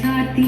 ചാർത്തി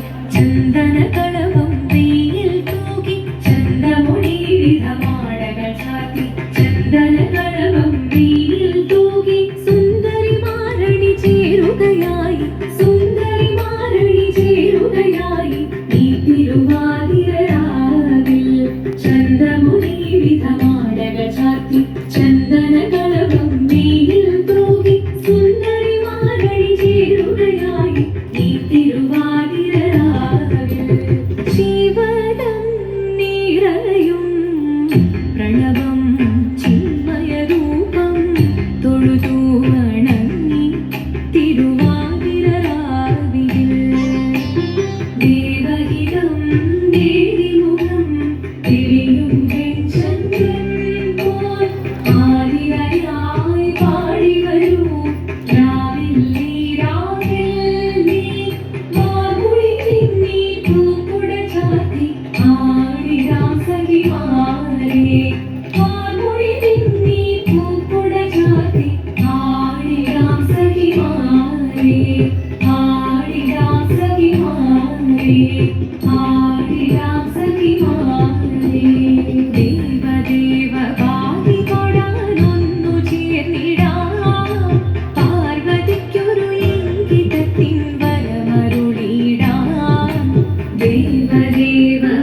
even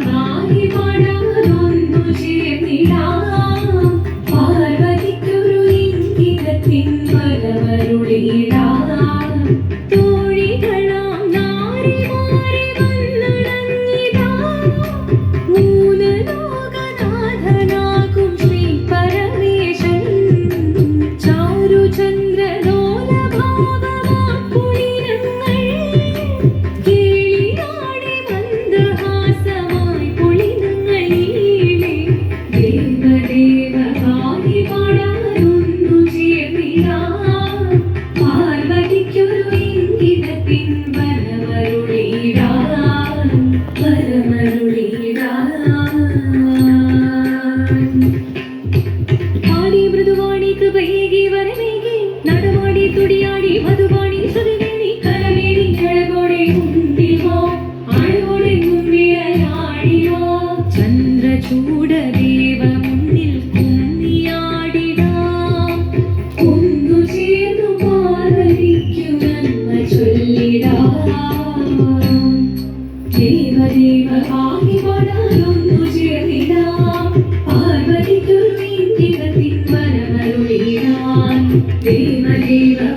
ദേവദേവ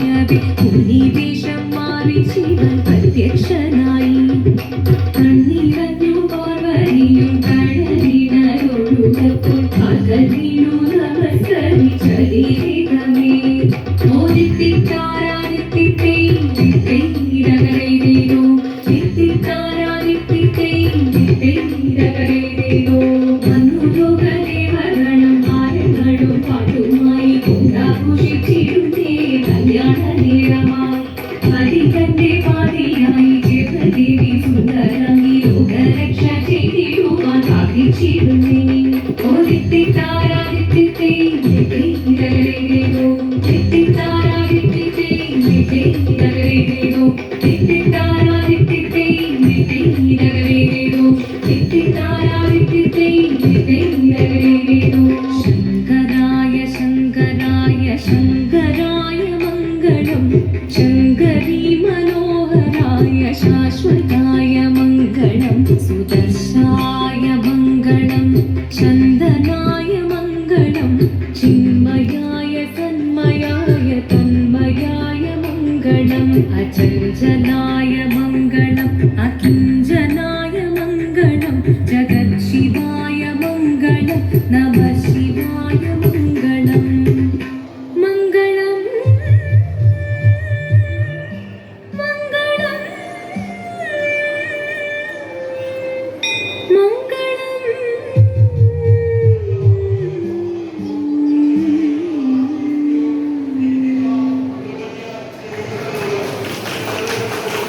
മായാവി ഭൂമി വേഷം മാറി ശിവൻ പ്രത്യക്ഷനായി. കണ്ണീരഞ്ഞു ഓർവനിയും കഴലിനൊഴുകപ്പോൾ പകലിനു നമസ്കരിച്ചതിരേ മോദിത്തിക്കായി ಸಂಜಗ